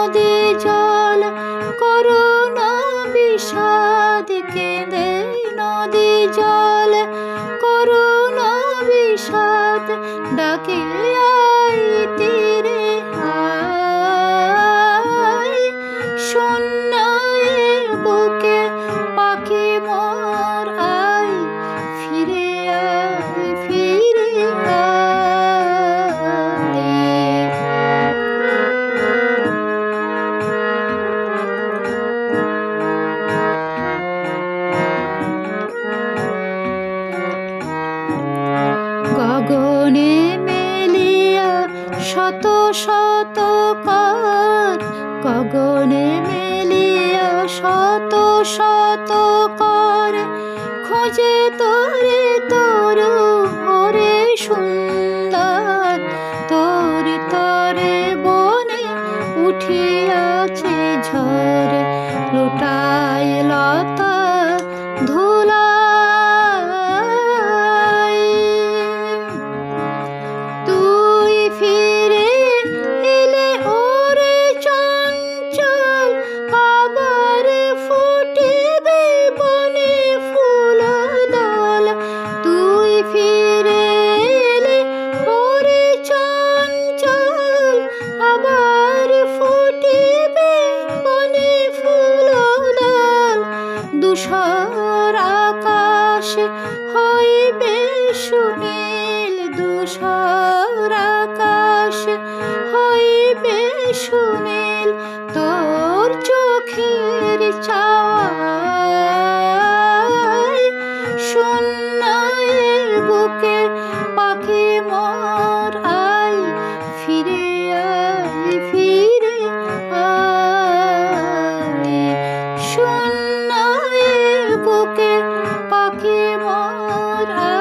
我的。শত শত কর গগনে মেলিয়া শত শত কর। খোঁজে তোরে তোর ওরে সুন্দর দুশর আকাশ হইবে সুনীল দুশর আকাশ হইবে সুনীল তোর চোখের চাওয়ায় শূন্যের বুকে পাখি মোর আই ফিরে আই ফিরে আই। শূন্যের বুকে পাখি মোর